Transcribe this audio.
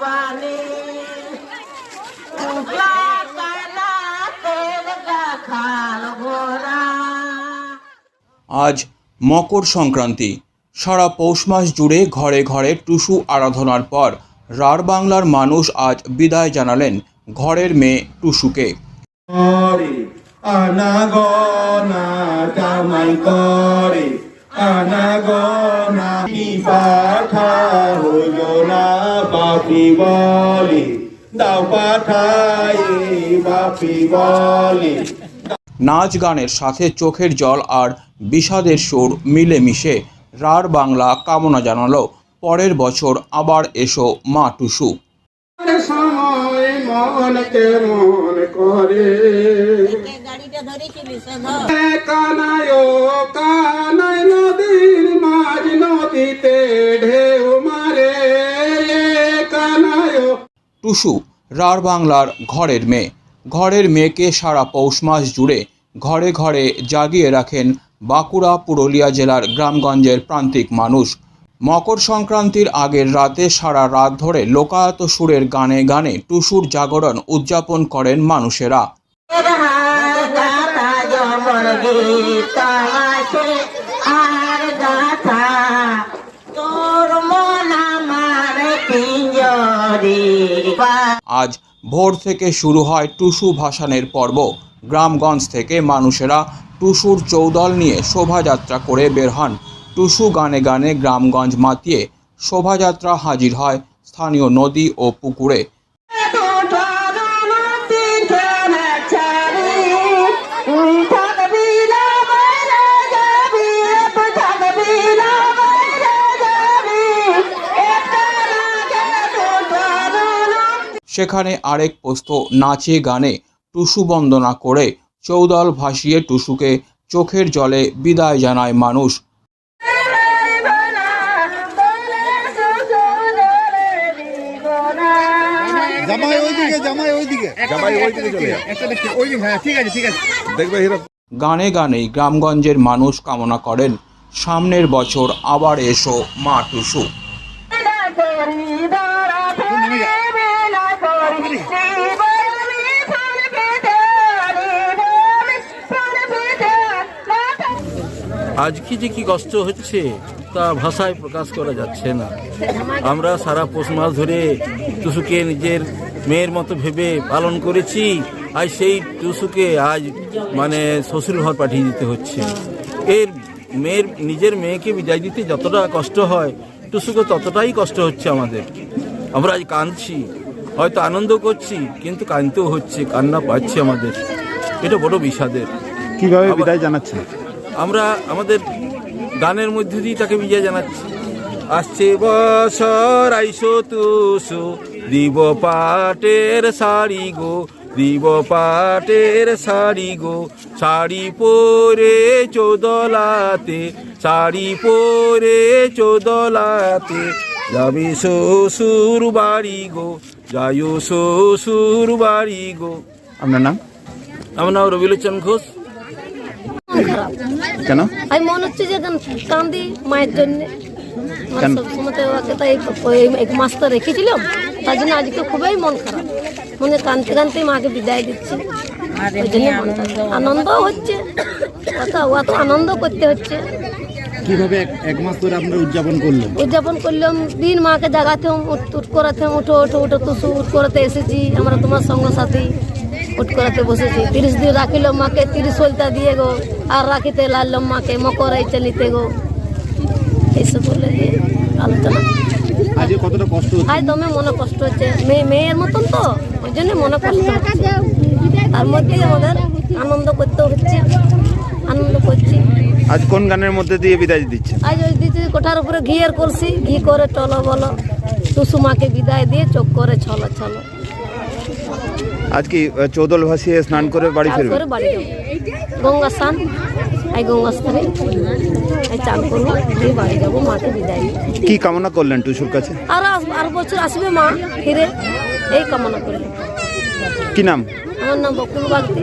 পানি। কানা তেল আজ মকর সংক্রান্তি। সারা পৌষ মাস জুড়ে ঘরে ঘরে টুসু আরাধনার পর রাঢ় বাংলার মানুষ আজ বিদায় জানালেন ঘরের মেয়ে টুসুকে। আনাগনা করে। আনাগনা কি পাঠা হইল না বাপি বলে। দাও পাঠায় বাপি বলে। নাচ গানের সাথে চোখের জল আর বিষাদের সুর মিলেমিশে রার বাংলা কামনা জানালো। পরের বছর আবার এসো মা টুসু। সময় মন করে। টুসু রাঢ় বাংলার ঘরের মেয়ে। ঘরের মেয়েকে সারা পৌষ মাস জুড়ে ঘরে ঘরে জাগিয়ে রাখেন বাঁকুড়া, পুরুলিয়া জেলার গ্রামগঞ্জের প্রান্তিক মানুষ। মকর সংক্রান্তির আগের রাতে সারা রাত ধরে লোকায়ত সুরের গানে গানে টুসুর জাগরণ উদযাপন করেন মানুষেরা। আজ ভোর থেকে শুরু হয় টুসু ভাসানের পর্ব। গ্রামগঞ্জ থেকে মানুষেরা টুসুর চৌদল নিয়ে শোভাযাত্রা করে বের হন। টুসু গানে গানে গ্রামগঞ্জ মাতিয়ে শোভাযাত্রা হাজির হয় স্থানীয় নদী ও পুকুরে। সেখানে আরেক পোস্ত নাচে গানে টুসু বন্দনা করে চৌদল ভাসিয়ে টুসুকে চোখের জলে বিদায় জানায় মানুষ। জামাই ওইদিকে জামাই ওইদিকে। জামাই ওইদিকে চলে একটা দেখছি ওইদিকে হ্যাঁ ঠিক আছে ঠিক আছে। দেখবে হিরো। গানে গ্রামগঞ্জের মানুষ কামনা করেন সামনের বছর আবার এসো মা টুসু। আজকে যে কি কষ্ট হচ্ছে, তা ভাষায় প্রকাশ করা যাচ্ছে না। আমরা সারা পৌষ মাস ধরে টুসুকে নিজের মেয়ের মতো ভেবে পালন করেছি আজ সেই টুসুকে আজ মানে শ্বশুর ঘর পাঠিয়ে দিতে হচ্ছে। এর মেয়ের, নিজের মেয়েকে বিদায় দিতে যতটা কষ্ট হয়, টুসুকে ততটাই কষ্ট হচ্ছে আমাদের। আমরা আজ কাঁদছি। হয়তো আনন্দ করছি কিন্তু কাঁদতেও হচ্ছে কান্না পাচ্ছে আমাদের। এটা বড় বিষাদের। কীভাবে বিদায় জানাচ্ছেন? আমরা আমাদের গানের মধ্যে দিয়ে তাকে বিজয় জানাচ্ছি। আসছে বছর আইসো তুসু দিব পাটের শাড়ি গো দিব পাটের শাড়ি গো শাড়ি পরে চোদলাতে শাড়ি পরে চোদলাতে যাবি শ্বশুর বাড়ি গো। যাইও শ্বশুর বাড়ি গো। আপনার নাম? আমার নাম রবিলোচন ঘোষ। কেন? আমি মনে হচ্ছে যে কান্দি মায়ের জন্য। কেন? ওকে তাই এক মাস তো রেখেছিলাম। তার জন্য আজকে খুবই মন খারাপ। মনে কানতে কানতে মাকে বিদায় দিচ্ছি। ওই জন্য আনন্দ হচ্ছে। কথা অত আনন্দ করতে হচ্ছে। কীভাবে এক- মাস ধরে আপনারা উদযাপন করলেন? উদযাপন করলাম দিন মাকে জাগাতে উঠ করাতে উঠো উঠো উঠো তুসু উঠ করাতে এসেছি। আমরা তোমার সঙ্গ সাথী উঠ করাতে বসেছি। তিরিশ দিন রাখিলাম মাকে তিরিশ সলতা দিয়ে গো। আর রাখিতে লাললাম মাকে মকর আইতে নিতে গো। এইসব বলে দিয়ে আলোচনা। আজকে কতটা কষ্ট হচ্ছে? আজ দমে মনে কষ্ট হচ্ছে। মেয়ে মেয়ের মতন তো ওই জন্য মনে কষ্ট হচ্ছে। তার মধ্যে আমাদের আনন্দ করতে হচ্ছে। আজ কোন গানের মধ্যে দিয়ে বিদায় দিচ্ছে আজ ওই দিদি কোঠার উপরে ঘিয়ের করছি ঘি করে টলো বলো। টুসু মাকে বিদায় দিয়ে চোখ করে ছলো ছলো। আজ কি চৌদল ভাসিয়ে স্নান করে বাড়ি ফিরবেন? তারপরে বাড়ি যাব। গঙ্গা স্নান এই গঙ্গা স্থানে এই চান করব দিয়ে বাড়ি যাব মাকে বিদায় দিয়ে। কি কামনা করলেন টুসুর কাছে? আর আস- আর বছর আসবে মা ফিরে এই কামনা করলে কি নাম? আমার নাম বকুল বাগদি।